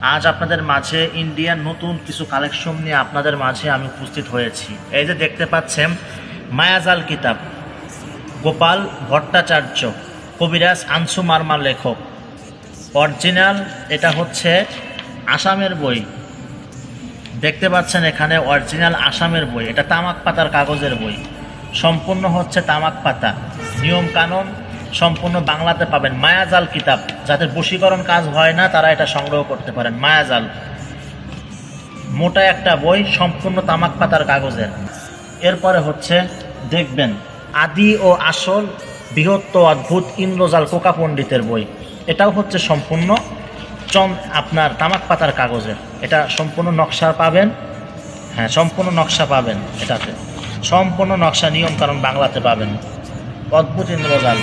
আজ আপনাদের মাঝে ইন্ডিয়ান নতুন কিছু কালেকশন নিয়ে আপনাদের মাঝে আমি উপস্থিত হয়েছি। এই যে দেখতে পাচ্ছেন, মায়াজাল কিতাব, গোপাল ভট্টাচার্য, কবিরাজ আনসু মার্মা লেখক। অরিজিনাল এটা হচ্ছে আসামের বই। দেখতে পাচ্ছেন এখানে অরিজিনাল আসামের বই, এটা তামাক পাতার কাগজের বই। সম্পূর্ণ হচ্ছে তামাক পাতা। নিয়ম কানুন সম্পূর্ণ বাংলাতে পাবেন মায়াজাল কিতাব। যাদের বশীকরণ কাজ হয় না, তারা এটা সংগ্রহ করতে পারেন। মায়াজাল। মোটা একটা বই, সম্পূর্ণ তামাক পাতার কাগজের। এরপরে হচ্ছে, দেখবেন, আদি ও আসল বৃহত্ত অদ্ভুত ইন্দ্রজাল কোকা পণ্ডিতের বই। এটাও হচ্ছে সম্পূর্ণ চম আপনার তামাক পাতার কাগজের। এটা সম্পূর্ণ নকশা পাবেন। হ্যাঁ সম্পূর্ণ নকশা পাবেন এটাতে। সম্পূর্ণ নকশা নিয়ম কারণ বাংলাতে পাবেন। অদ্ভুত ইন্দ্রজাল।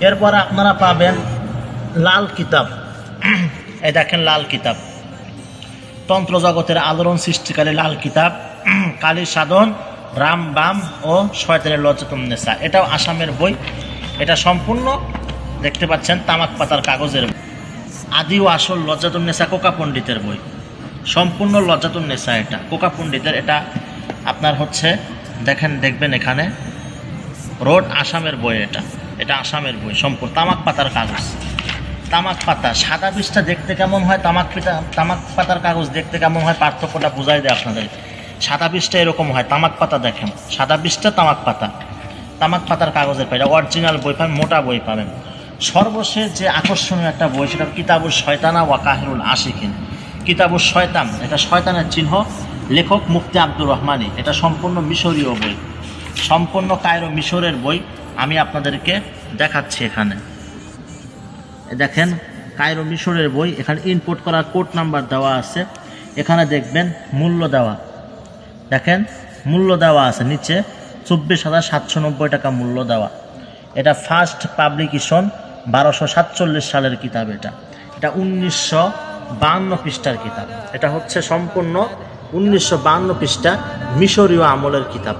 এরপরে আপনারা পাবেন লাল কিতাব। এই দেখেন লাল কিতাব। তন্ত্র জগতের আলোড়ন সৃষ্টিকারী লাল কিতাব। কালী সাধন, রাম বাম ও শয়তানের লজ্জাতুম নেশা। এটাও আসামের বই। এটা সম্পূর্ণ দেখতে পাচ্ছেন তামাক পাতার কাগজের। আদি ও আসল লজ্জাতুন নেশা কোকা পণ্ডিতের বই। সম্পূর্ণ লজ্জাতুন নেশা এটা। কোকা পণ্ডিতের এটা আপনার হচ্ছে, দেখেন, দেখবেন এখানে। রোড আসামের বই এটা। এটা আসামের বই, সম্পূর্ণ তামাক পাতার কাগজ। তামাক পাতা, সাদা বীজটা দেখতে কেমন হয়, তামাক পিতা তামাক পাতার কাগজ দেখতে কেমন হয়, পার্থক্যটা বোঝাই দেয় আপনাদের। সাদা বীজটা এরকম হয়, তামাক পাতা দেখেন। সাদা বীজটা তামাক পাতা। তামাক পাতার কাগজের পাই অরিজিনাল বই পাবেন, মোটা বই পাবেন। সর্বশেষ যে আকর্ষণীয় একটা বই, সেটা কিতাবুর শয়তানা ওয়া কাহিরুল আশিকিন। কিতাবুর শয়তান, এটা শয়তানের চিহ্ন। লেখক মুফতি আব্দুর রহমানি, এটা সম্পূর্ণ মিশরীয় বই। সম্পূর্ণ কায়রো মিশরের বই। আমি আপনাদেরকে দেখাচ্ছি এখানে। দেখেন, কায়রো মিশরের বই, এখানে ইনপুট করা কোড নাম্বার দেওয়া আছে। এখানে দেখবেন মূল্য দেওয়া। দেখেন, মূল্য দেওয়া আছে নিচে, চব্বিশ হাজার সাতশো নব্বই টাকা মূল্য দেওয়া। এটা ফার্স্ট পাবলিকেশন বারোশো সাতচল্লিশ সালের কিতাব এটা। এটা উনিশশো বাহান্ন পৃষ্ঠার কিতাব। এটা হচ্ছে সম্পূর্ণ উনিশশো বাহান্ন পৃষ্ঠা মিশরীয় আমলের কিতাব।